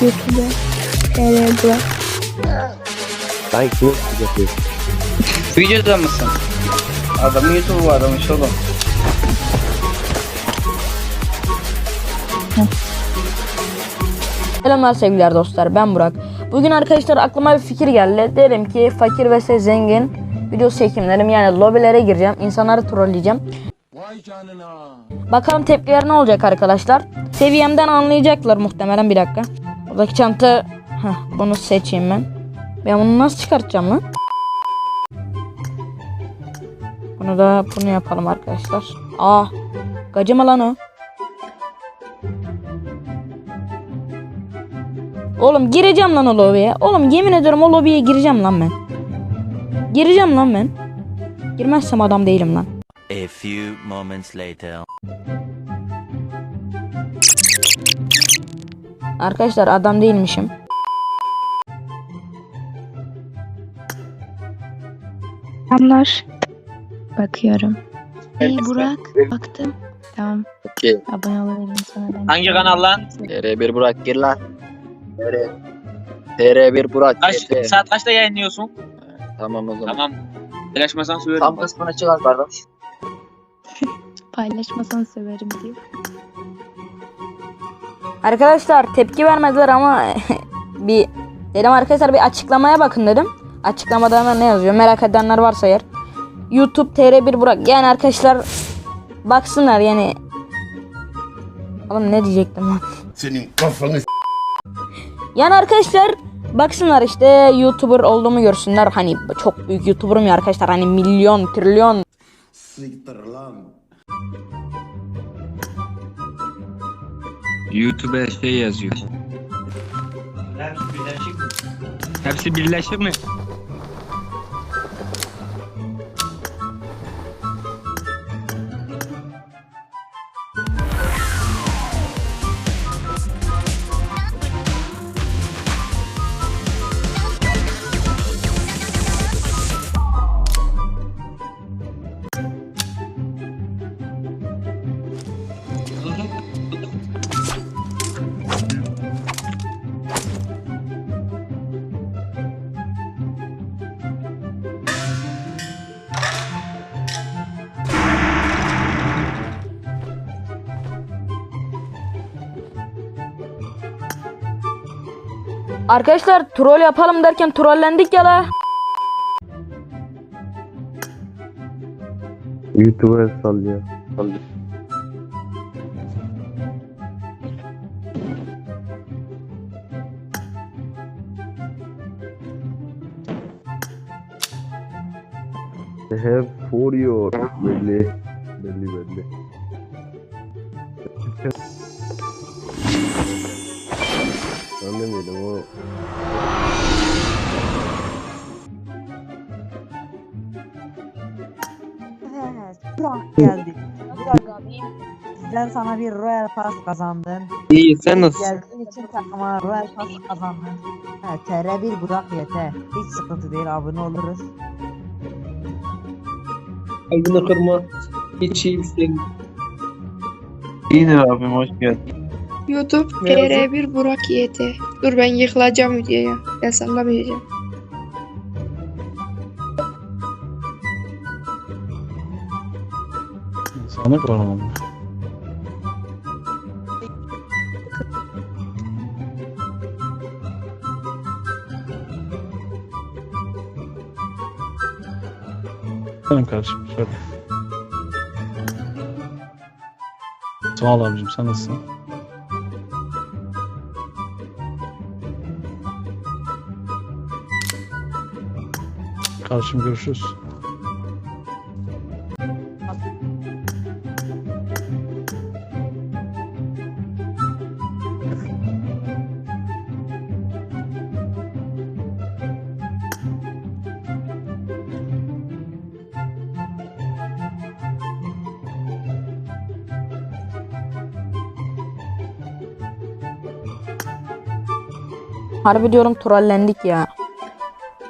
YouTube'a. TR Burak. Lan kim yapıyor? Videoda mısın? Adamın YouTube'u varmış oğlum. Selamlar sevgili dostlar ben Burak. Bugün arkadaşlar aklıma bir fikir geldi. Derim ki fakir ve zengin video çekimlerim yani lobilere gireceğim. insanları trolleyeceğim. Bakalım tepkiler ne olacak arkadaşlar. Seviyemden anlayacaklar muhtemelen bir dakika. Buradaki çanta Heh, bunu seçeyim ben. Ben bunu nasıl çıkartacağım lan? Bunu da bunu yapalım arkadaşlar. Aa, gacı mı o? Oğlum gireceğim lan o lobiye. Oğlum yemin ediyorum o lobiye gireceğim lan ben. Gireceğim lan ben. Girmezsem adam değilim lan. A few moments later. Arkadaşlar adam değilmişim. Selamlar. Bakıyorum. Hey Burak. Baktım. Tamam. Okey. Abone olabilirim sana ben. Hangi kanal lan? TR1 Burak gir lan. TR. TR1 Burak. Kaç, TR. saat kaçta yayınlıyorsun? Tamam o zaman. Tamam. Paylaşmasan söylerim. Tam kısmına çıkar kardeş. Paylaşmasan severim diyor. Arkadaşlar tepki vermediler ama bir dedim arkadaşlar bir açıklamaya bakın dedim. Açıklamada hemen ne yazıyor merak edenler varsa eğer. YouTube TR1 Burak yani arkadaşlar baksınlar yani. Oğlum ne diyecektim lan? Senin kafanı Yani arkadaşlar baksınlar işte YouTuber olduğumu görsünler. Hani çok büyük YouTuber'ım ya arkadaşlar. Hani milyon, trilyon siktir lan. YouTube'a şey yazıyor. Hepsi birleşik mi? Arkadaşlar troll yapalım derken trollendik ya la. YouTube'a sallıyor. Sallıyor. Hep vuruyor. Belli. Belli belli. Ben de miydim o? Burak geldi. Burak abi. Sizden sana bir Royal Pass kazandın. İyi sen nasılsın? Geldiğin için takıma Royal Pass kazandın. Ha, TR1 Burak yeter. Hiç sıkıntı değil abone oluruz. Kalbini kırma. Hiç iyi bir şey. İyidir abim hoş geldin. YouTube TR1 Burak YT. Dur ben yıkılacağım videoya. Ben sallamayacağım. Sana koramam. Benim kardeşim şöyle. Sağ ol abicim sen nasılsın? Kardeşim görüşürüz. Harbi diyorum trollendik ya.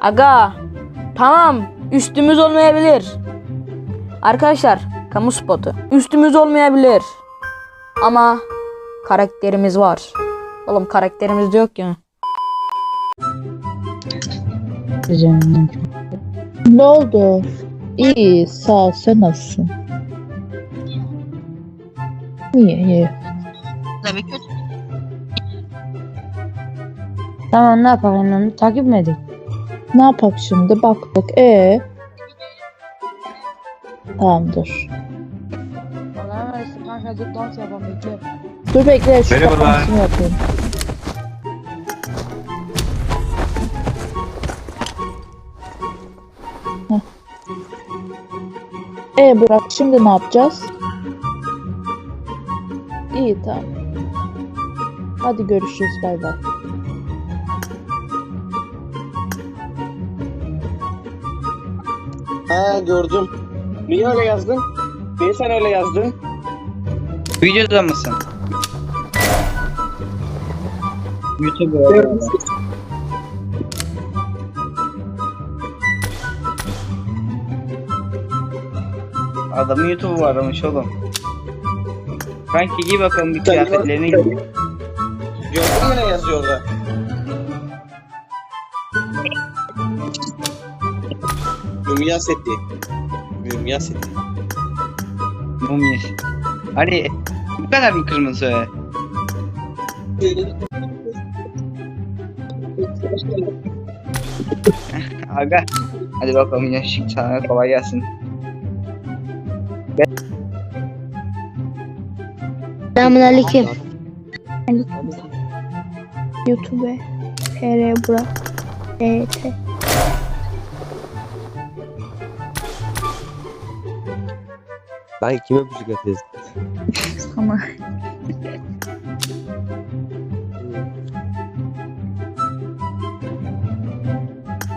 Aga tamam üstümüz olmayabilir. Arkadaşlar kamu spotu. Üstümüz olmayabilir. Ama karakterimiz var. Oğlum karakterimiz de yok ya. Ne oldu? İyi, sağ ol. Sen nasılsın? İyi, iyi. Tamam ne yapalım onu takip mi edelim? Ne yapak şimdi? Baktık. E kanka git dans yapalım bekle. Dur bekle şu kapanışını yapayım. E Burak şimdi ne yapacağız? İyi tamam. Hadi görüşürüz bay bay. Ha gördüm. Niye öyle yazdın? Niye sen öyle yazdın? Videoda mısın? YouTube abi. Adamın YouTube'u varmış oğlum. Kanki giy bakalım bir kıyafetlerini giy. Gördün mü ne yazıyor orada? Mumya seti. Mumya seti. Mumya. Hadi bu kadar mı kırmızı? Aga. Hadi bakalım ya şık sana kolay gelsin. Selamünaleyküm. YouTube TR Burak ET Ben kime müzik atıyorsun? Ama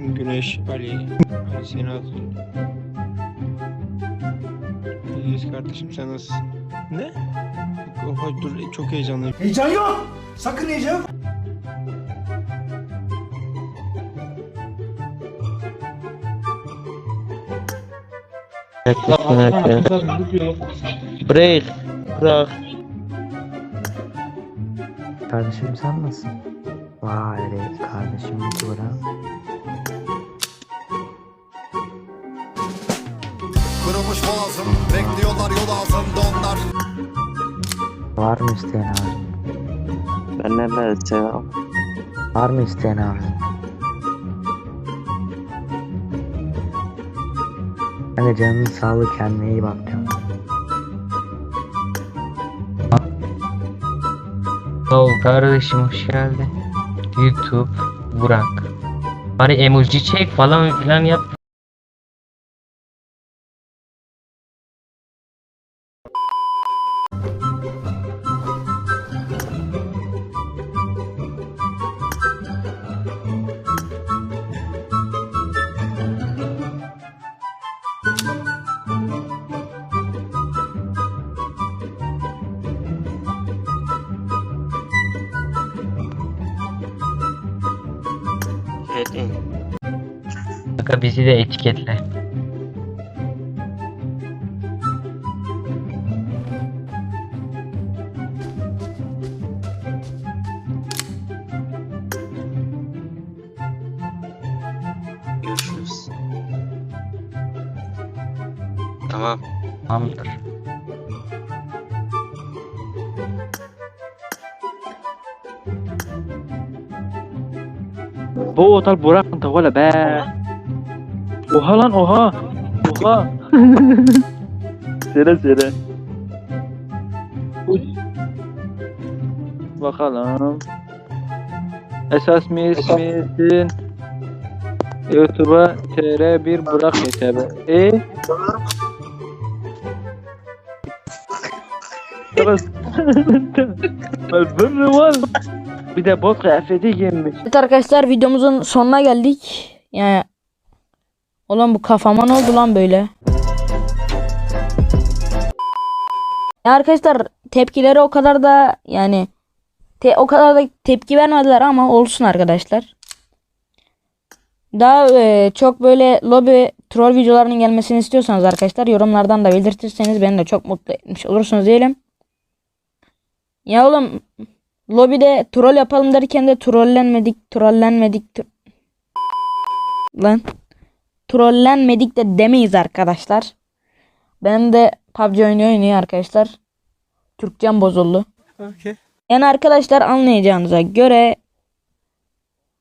Güneş, Ali, Ali seni atıyor. İyiyiz kardeşim sen nasılsın? Ne? Oha dur çok heyecanlıyım. Heyecan yok. Sakın heyecan yok. Break. Bırak. Kardeşim sen nasılsın? Vay be kardeşim Burak. Kırılmış boğazım. Bekliyorlar yol ağzımda onlar. Var mı isteyen abi? Ben ne selam. Var mı isteyen abi? Hani canının sağlığı kendine iyi bak canım. Oo kardeşim hoş geldin. YouTube Burak. Bari emoji çek falan filan yap. Kanka bizi de etiketle. Görüşürüz. Tamam. Tamamdır. Bu otel Burak mı valla be. Oha lan oha. Oha. sere sere. Uy. Bakalım. Esas mi ismisin? YouTube'a TR1 Burak yeter. E? Evet. Ben var. Bir de bot kıyafeti giymiş. Evet arkadaşlar videomuzun sonuna geldik. Yani Ulan bu kafama ne oldu lan böyle? Ya arkadaşlar tepkileri o kadar da yani te- o kadar da tepki vermediler ama olsun arkadaşlar. Daha e, çok böyle lobi troll videolarının gelmesini istiyorsanız arkadaşlar yorumlardan da belirtirseniz beni de çok mutlu etmiş olursunuz diyelim. Ya oğlum lobide troll yapalım derken de trollenmedik, trollenmedik. tr- Lan. Trollenmedik de demeyiz arkadaşlar. Benim de PUBG oynuyor oynuyor arkadaşlar. Türkçem bozuldu. Yani arkadaşlar anlayacağınıza göre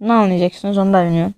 ne anlayacaksınız onu da bilmiyorum.